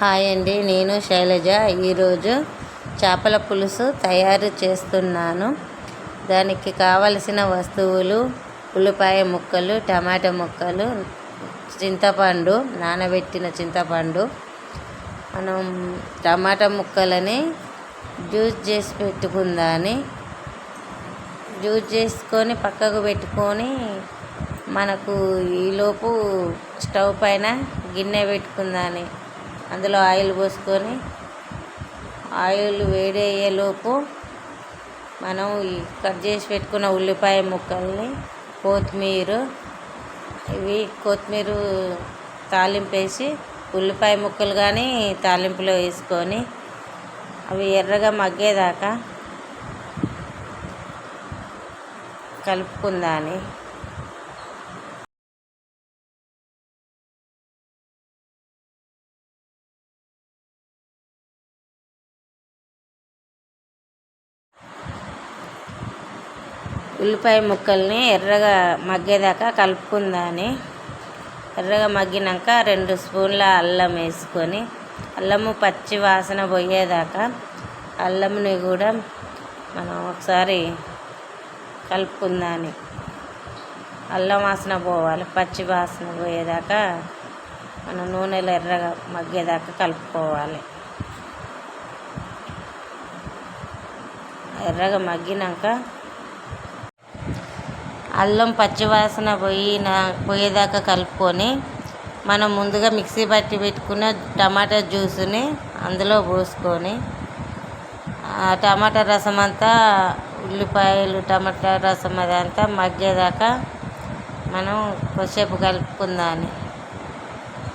Hi అండి నేను శైలజ. ఈరోజు చేపల పులుసు తయారు చేస్తున్నాను. దానికి కావలసిన వస్తువులు ఉల్లిపాయ ముక్కలు టమాటా ముక్కలు చింతపండు నానబెట్టిన చింతపండు. మనం టమాటా ముక్కలని జ్యూస్ చేసి పెట్టుకుందాని. జ్యూస్ చేసుకొని పక్కకు పెట్టుకొని మనకు ఈలోపు స్టవ్ పైన గిన్నె పెట్టుకుందాని. అందులో ఆయిల్ పోసుకొని ఆయిల్ వేడి అయ్యేలోపు మనం ఈ కట్ చేసి పెట్టుకున్న ఉల్లిపాయ ముక్కల్ని కొత్తిమీర ఇవి కొత్తిమీర తాలింపు వేసి ఉల్లిపాయ ముక్కలు కానీ తాలింపులో వేసుకొని అవి ఎర్రగా మగ్గేదాకా కలుపుకుందాని. ఉల్లిపాయ ముక్కల్ని ఎర్రగా మగ్గేదాకా కలుపుకుందాని. ఎర్రగా మగ్గినాక రెండు స్పూన్ల అల్లం వేసుకొని అల్లము పచ్చి వాసన పోయేదాకా అల్లంని కూడా మనం ఒకసారి కలుపుకుందాని. అల్లం వాసన పోవాలి పచ్చి వాసన పోయేదాకా మనం నూనెలో ఎర్రగా మగ్గేదాకా కలుపుకోవాలి. ఎర్రగా మగ్గినాక అల్లం పచ్చివాసన పోయిన పోయేదాకా కలుపుకొని మనం ముందుగా మిక్సీ పట్టి పెట్టుకున్న టమాటా జ్యూస్ని అందులో పోసుకొని ఆ టమాటా రసం అంతా ఉల్లిపాయలు టమాటా రసం అదంతా మగ్గేదాకా మనం కొద్దిసేపు కలుపుకుందాన్ని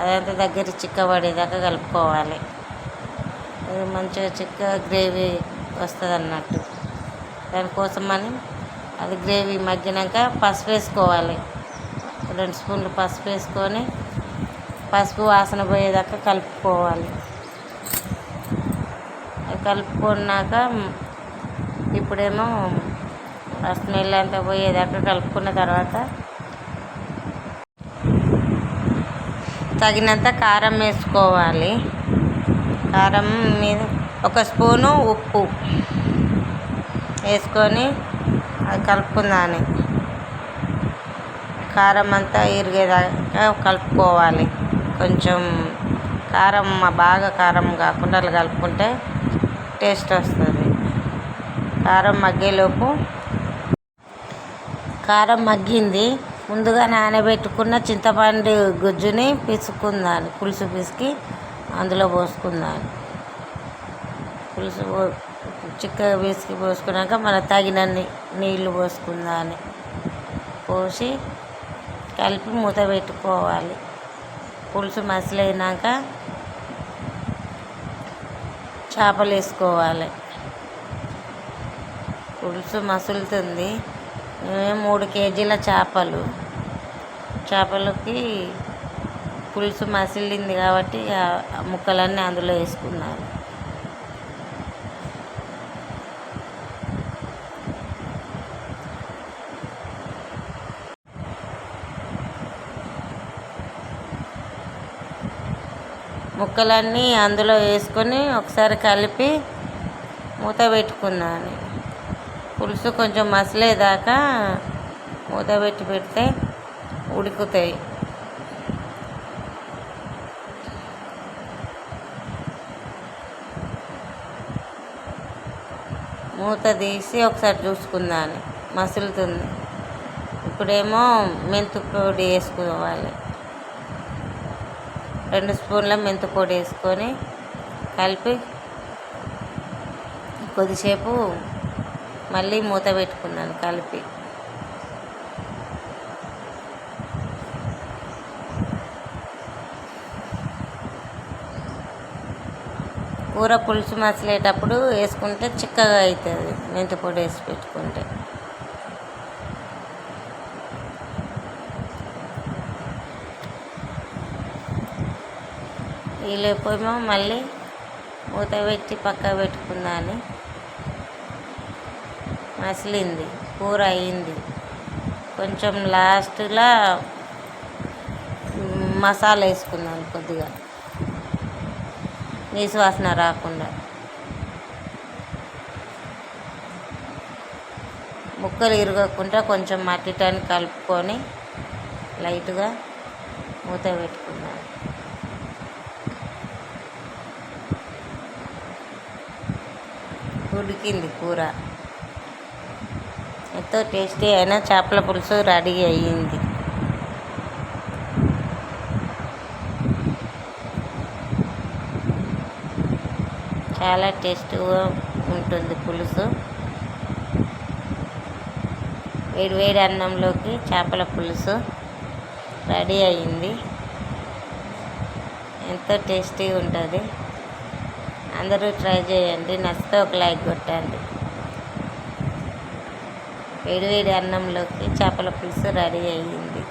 అదంతా దగ్గర చిక్కబడేదాకా కలుపుకోవాలి. అది మంచిగా చిక్క గ్రేవీ వస్తుంది అన్నట్టు దానికోసం మనం అది గ్రేవీ మగ్గినాక పసుపు వేసుకోవాలి. రెండు స్పూన్లు పసుపు వేసుకొని పసుపు వాసన పోయేదాకా కలుపుకోవాలి. అది కలుపుకున్నాక ఇప్పుడేమో ఫస్ట్ నీళ్ళు అంతా పోయేదాకా కలుపుకున్న తర్వాత తగినంత కారం వేసుకోవాలి. కారం మీద ఒక స్పూను ఉప్పు వేసుకొని అది కలుపుకుందాని కారం అంతా ఇరిగేదాకా కలుపుకోవాలి. కొంచెం కారం బాగా కారం కాకుండా అలా కలుపుకుంటే టేస్ట్ వస్తుంది. కారం మగ్గేలోపు కారం మగ్గింది. ముందుగా నానబెట్టుకున్న చింతపండు గుజ్జుని పిసుకుందాను పులుసు పిసికి అందులో పోసుకుందాను పులుసు చిక్కగా పిసికి పోసుకున్నాక మన తగినన్ని నీళ్ళు పోసుకుందాని. పోసి కలిపి మూత పెట్టుకోవాలి. పులుసు మసిలైనాక చేపలు వేసుకోవాలి. పులుసు మసులుతుంది. మూడు కేజీల చేపలు. చేపలకి పులుసు మసిలింది కాబట్టి ముక్కలన్నీ అందులో వేసుకున్నాను. ముక్కలన్నీ అందులో వేసుకొని ఒకసారి కలిపి మూత పెట్టుకున్నాను. పులుసు కొంచెం మసలేదాకా మూత పెట్టి పెడితే ఉడుకుతాయి. మూత తీసి ఒకసారి చూసుకుందాను. మసులుతుంది. ఇప్పుడేమో మెంతు పొడి వేసుకోవాలి. రెండు స్పూన్ల మెంతు పొడి వేసుకొని కలిపి కొద్దిసేపు మళ్ళీ మూత పెట్టుకున్నాను కలిపి. కూర పులుసు మసలేటప్పుడు వేసుకుంటే చిక్కగా అవుతుంది మెంతి పొడి వేసి పెట్టుకుంటే. ఈలోపేమో మళ్ళీ మూత పెట్టి పక్క పెట్టుకున్నాను మసిలింది కూర అయింది. కొంచెం లాస్ట్లో మసాలా వేసుకున్నాను కొద్దిగా. నీసువాసన రాకుండా. ముక్కలు ఇరగకుండా కొంచెం మట్టి టైం కలుపుకొని లైట్గా మూత పెట్టుకున్నాను ఉడికింది కూర. ఎంతో టేస్టీ అయిన చేపల పులుసు రెడీ అయ్యింది. చాలా టేస్టీగా ఉంటుంది పులుసు. వేడి వేడి అన్నంలోకి చేపల పులుసు రెడీ అయ్యింది. ఎంతో టేస్టీగా ఉంటుంది. అందరూ ట్రై చేయండి. నచ్చితే ఒక లైక్ కొట్టండి. వేడి వేడి అన్నంలోకి చేపల పులుసు రెడీ అయ్యింది.